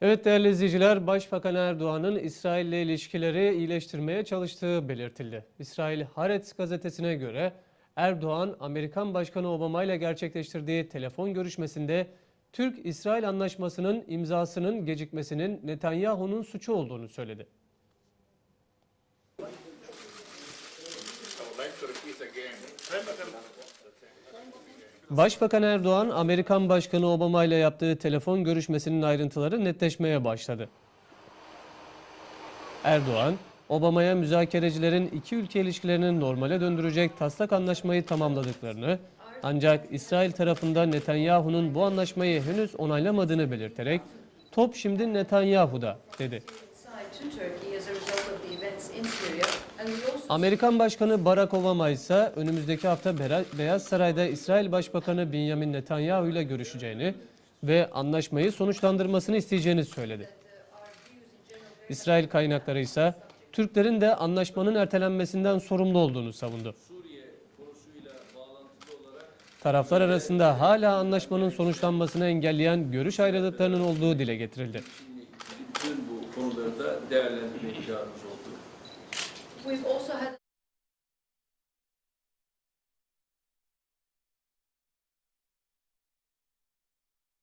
Evet değerli izleyiciler, Başbakan Erdoğan'ın İsrail ile ilişkileri iyileştirmeye çalıştığı belirtildi. İsrail Haaretz gazetesine göre Erdoğan, Amerikan Başkanı Obama ile gerçekleştirdiği telefon görüşmesinde Türk-İsrail anlaşmasının imzasının gecikmesinin Netanyahu'nun suçu olduğunu söyledi. Başbakan Erdoğan, Amerikan Başkanı Obama ile yaptığı telefon görüşmesinin ayrıntıları netleşmeye başladı. Erdoğan, Obama'ya müzakerecilerin iki ülke ilişkilerini normale döndürecek taslak anlaşmayı tamamladıklarını, ancak İsrail tarafında Netanyahu'nun bu anlaşmayı henüz onaylamadığını belirterek, top şimdi Netanyahu'da dedi. İn Syria, and we also Amerikan Başkanı Barack Obama ise önümüzdeki hafta Bera- Beyaz Saray'da İsrail Başbakanı Benjamin Netanyahu ile görüşeceğini ve anlaşmayı sonuçlandırmasını isteyeceğini söyledi. İsrail kaynakları ise Türklerin de anlaşmanın ertelenmesinden sorumlu olduğunu savundu. Taraflar arasında hala anlaşmanın sonuçlanmasını engelleyen görüş ayrılıklarının olduğu dile getirildi. bütün bu konuları da değerlendirmeye ihtiyacımız oldu. We've also had